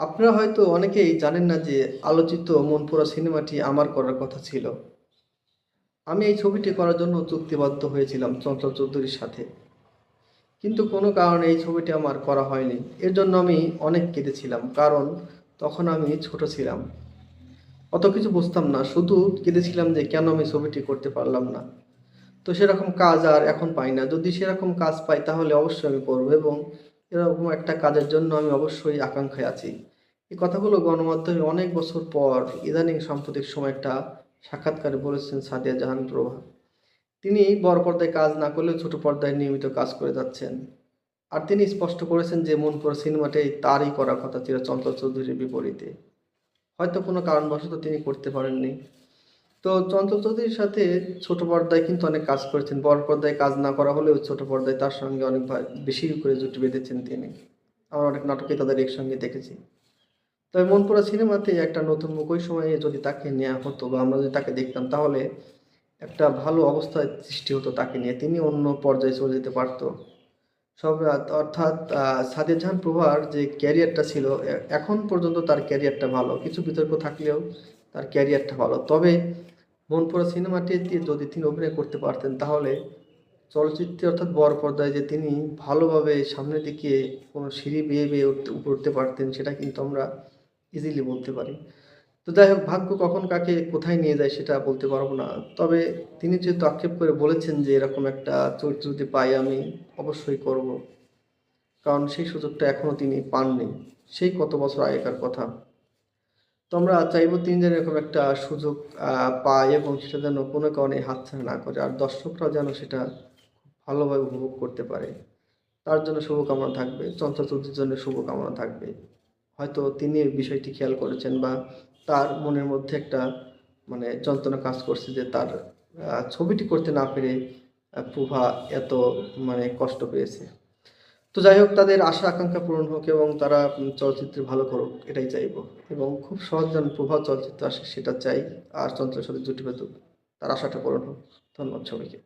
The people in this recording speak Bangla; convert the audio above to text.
আপনারা হয়তো অনেকেই জানেন না যে আলোচিত মনপুরা সিনেমাটি আমার করার কথা ছিল। আমি এই ছবিটি করার জন্য চুক্তিবদ্ধ হয়েছিলাম চঞ্চল চৌধুরীর সাথে। কিন্তু কোনো কারণে এই ছবিটি আমার করা হয়নি। এর জন্য আমি অনেক কেঁদেছিলাম, কারণ তখন আমি ছোট ছিলাম। অত কিছু বুঝতাম না, শুধু কেঁদেছিলাম যে কেন আমি ছবিটি করতে পারলাম না। তো সেরকম কাজ আর এখন পাই না। যদি সেরকম কাজ পাই, তাহলে অবশ্যই আমি করব এবং এরকম একটা কাজের জন্য আমি অবশ্যই আকাঙ্ক্ষায় আছি। এই কথাগুলো গণমাধ্যমে অনেক বছর পর ইদানিং সাম্প্রতিক সময় একটা সাক্ষাৎকারে বলেছেন সাদিয়া জাহান প্রভা। তিনি বড় পর্দায় কাজ না করলেও ছোট পর্দায় নিয়মিত কাজ করে যাচ্ছেন। আর তিনি স্পষ্ট করেছেন যে মন পড়া সিনেমাটাই তারই করার কথা ছিল চঞ্চল চৌধুরীর বিপরীতে। হয়তো কোনো কারণবশত তিনি করতে পারেননি। তো চঞ্চল চৌধুরীর সাথে ছোট পর্দায় কিন্তু অনেক কাজ করেছেন। বড় পর্দায় কাজ না করা হলেও ছোট পর্দায় তার সঙ্গে অনেক বেশি করে জুটি বেঁধেছেন তিনি। আমরা অনেক নাটকে তাদের একসঙ্গে দেখেছি। তবে মনপুরা সিনেমাতে একটা নতুন মুখ ওই সময়ে যদি তাকে নেওয়া হতো বা আমরা যদি তাকে দেখতাম, তাহলে একটা ভালো অবস্থায় সৃষ্টি হতো তাকে নিয়ে। তিনি অন্য পর্যায়ে চলে যেতে পারতো। সব অর্থাৎ সাদিয়া জাহান প্রভার যে ক্যারিয়ারটা ছিল এখন পর্যন্ত তার ক্যারিয়ারটা ভালো। কিছু বিতর্ক থাকলেও তার ক্যারিয়ারটা ভালো। তবে মনপুরা সিনেমাটিতে যদি তিনি অভিনয় করতে পারতেন, তাহলে চলচ্চিত্রে অর্থাৎ বড় পর্দায় যে তিনি ভালোভাবে সামনের দিকে কোনো সিঁড়ি বেয়ে বেয়ে উঠতে উঠতে পারতেন, সেটা কিন্তু আমরা ইজিলি বলতে পারি। তো যাই হোক, ভাগ্য কখন কাকে কোথায় নিয়ে যায় সেটা বলতে পারব না। তবে তিনি যেহেতু আক্ষেপ করে বলেছেন যে এরকম একটা চরিত্র যদি পাই, আমি অবশ্যই করব। কারণ সেই সুযোগটা এখনও তিনি পাননি। সেই কত বছর আগেকার কথা। তো আমরা চাইব তিনি যেন এরকম একটা সুযোগ পায় এবং সেটা যেন কোনো কারণে হাতছাড়া না করে। আর দর্শকরাও যেন সেটা ভালোভাবে উপভোগ করতে পারে। তার জন্য শুভকামনা থাকবে। চঞ্চল চৌধুরীর জন্য শুভকামনা থাকবে। হয়তো তিনি বিষয়টি খেয়াল করেছেন বা তার মনের মধ্যে একটা মানে যন্ত্রণা কাজ করছে যে তার ছবিটি করতে না পেরে প্রভা এত মানে কষ্ট পেয়েছে। তো যাই হোক, তাদের আশা, আকাঙ্ক্ষা পূরণ হোক এবং তারা চলচ্চিত্র ভালো করুক, এটাই চাইব। এবং খুব সহজ যেন প্রভাব চলচ্চিত্র আসে, সেটা চাই। আর চঞ্চলের সাথে জুটি পেতুক তার আশাটা পূরণ হোক। ধন্যবাদ সবাইকে।